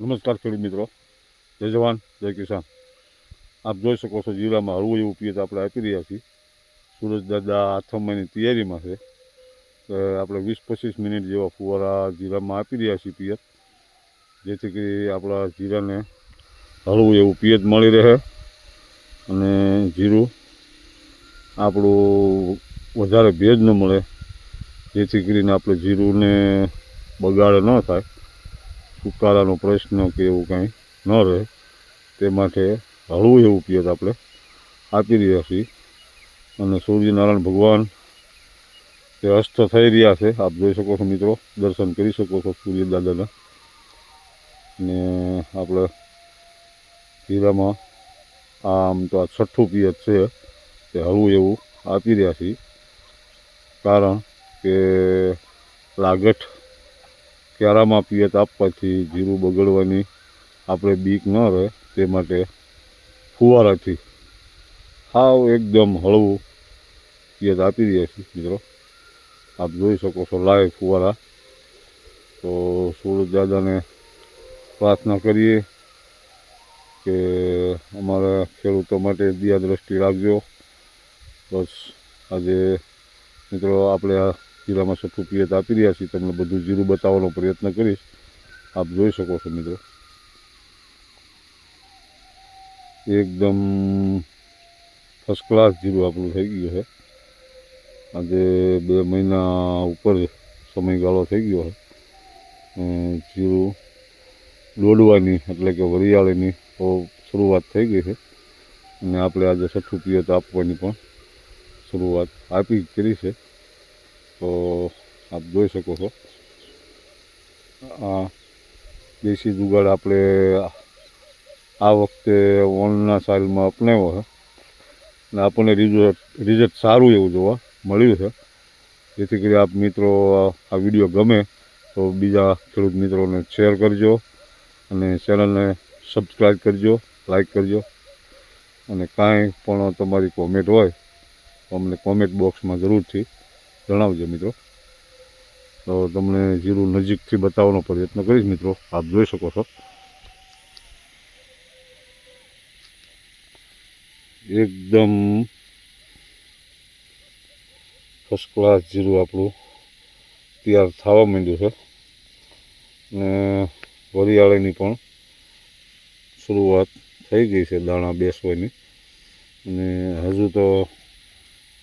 નમસ્કાર ખેડૂત મિત્રો. જય જવાન, જય કિસાન. આપ જોઈ શકો છો જીરામાં હળવું એવું પિયત આપણે આપી રહ્યા છીએ. સુરજ દાદા આઠમ મહિની તૈયારીમાં છે. આપણે વીસ પચીસ મિનિટ જેવા ફુવારા જીરામાં આપી રહ્યા છીએ પિયત. જેથી કરી આપણા જીરાને હળવું એવું પિયત મળી રહે અને જીરું આપણું વધારે ભેજ ન મળે. જેથી કરીને આપણે જીરુંને બગાડ ન થાય. સુકારાનો પ્રશ્ન કે એવું કાંઈ ન રહે, તે માટે હળવું એવું પિયત આપણે આપી રહ્યા છીએ. અને સૂર્યનારાયણ ભગવાન તે અસ્ત થઈ રહ્યા છે. આપ જોઈ શકો છો મિત્રો, દર્શન કરી શકો છો સૂર્ય દાદાના ને આપણે હીરામાં આમ તો આ છઠ્ઠું પિયત છે, તે હળવું એવું આપી રહ્યા છીએ. કારણ કે લાગઠ ક્યારામાં પિયત આપવાથી જીરું બગડવાની આપણે બીક ન રહે, તે માટે ફુવારાથી સાવ એકદમ હળવું પિયત આપી રહ્યા છીએ, મિત્રો. આપ જોઈ શકો છો લાઈવ ફુવારા. તો સુરત દાદાને પ્રાર્થના કરીએ કે અમારા ખેડૂતો માટે દિયા દ્રષ્ટિ રાખજો. બસ આજે મિત્રો આપણે આ જીરામાં સઠ્ઠું પિયત આપી રહ્યા છીએ, તમને બધું જીરું બતાવવાનો પ્રયત્ન કરીશ. આપ જોઈ શકો છો મિત્રો. એકદમ ફર્સ્ટ ક્લાસ જીરું આપણું થઈ ગયું છે. આજે બે મહિના ઉપર સમયગાળો થઈ ગયો છે. જીરું દોડવાની એટલે કે વરિયાળીની શરૂઆત થઈ ગઈ છે. અને આપણે આજે છઠ્ઠું પિયત આપવાની પણ શરૂઆત આપી કરી છે. તો આપ જોઈ શકો છો. આ દેશી જુગાડ આપણે આ વખતે ઓનના સાઇલમાં અપનાવ્યો છે. અને આપણને રિઝલ્ટ રિઝલ્ટ સારું એવું જોવા મળ્યું છે. જેથી કરી આપ મિત્રો આ વીડિયો ગમે તો બીજા ખેડૂત મિત્રોને શેર કરજો અને ચેનલને સબસ્ક્રાઈબ કરજો લાઈક કરજો. અને કાંઈ પણ તમારી કોમેન્ટ હોય તો અમને કોમેન્ટ બોક્સમાં જરૂરથી જણાવજો મિત્રો. તો તમને જીરું નજીકથી બતાવવાનો પ્રયત્ન કરીશ મિત્રો. આપ જોઈ શકો છો. એકદમ ફર્સ્ટ ક્લાસ જીરું આપણું તૈયાર થવા માંડ્યું છે. ને વરિયાળીની પણ શરૂઆત થઈ ગઈ છે દાણા બેસવાની. અને હજુ તો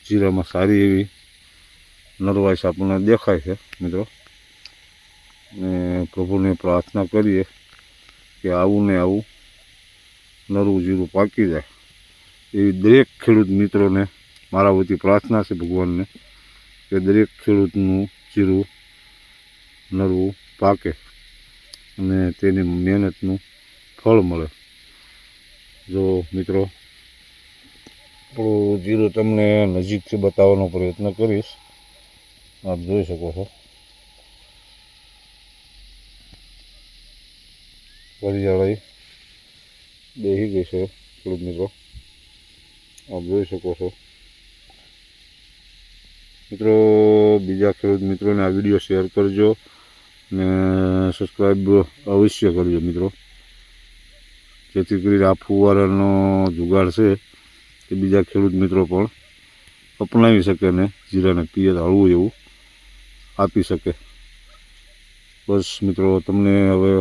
જીરામાં સારી એવી નરવાઈશ આપણને દેખાય છે, મિત્રો. ને પ્રભુને પ્રાર્થના કરીએ કે આવું ને આવું નરવું જીરું પાકી જાય. એવી દરેક ખેડૂત મિત્રોને મારા વતી પ્રાર્થના છે ભગવાનને કે દરેક ખેડૂતનું જીરું નરવું પાકે અને તેની મહેનતનું ફળ મળે. જો મિત્રો, આપણું જીરું તમને નજીકથી બતાવવાનો પ્રયત્ન કરીશ. આપ જોઈ શકો છો. વરિયાળી બેસી ગઈ છે ખેડૂત મિત્રો. આપ જોઈ શકો છો. મિત્રો, બીજા ખેડૂત મિત્રોને આ વીડિયો શેર કરજો ને સબસ્ક્રાઈબ અવશ્ય કરજો મિત્રો. જેથી કરીને આ ફુવારાનો જુગાડ છે કે બીજા ખેડૂત મિત્રો પણ અપનાવી શકે ને જીરાને પિયત હળવું એવું. આપી શકે. બસ મિત્રો, તમને હવે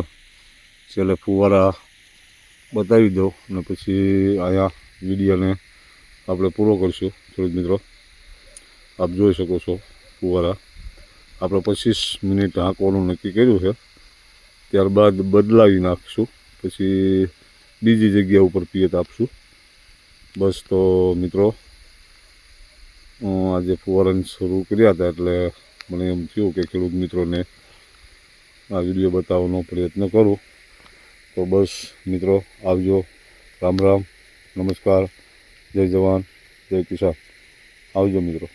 છેલ્લે ફુવારા બતાવી દો અને પછી અહીંયા વિડીયોને આપણે પૂરો કરીશું. ખેડૂત મિત્રો, આપ જોઈ શકો છો ફુવારા. આપણે પચીસ મિનિટ હાંકવાનું નક્કી કર્યું છે. ત્યારબાદ બદલાવી નાખીશું. પછી બીજી જગ્યા ઉપર પિયત આપશું. બસ તો મિત્રો આજે ફુવારાને શરૂ કર્યા હતા એટલે મને એમ થયું કે ખેડૂત મિત્રોને આ વીડિયો બતાવવાનો પ્રયત્ન કરું. તો બસ મિત્રો, આવજો. રામ રામ. નમસ્કાર. જય જવાન. જય કિસાન. આવજો મિત્રો.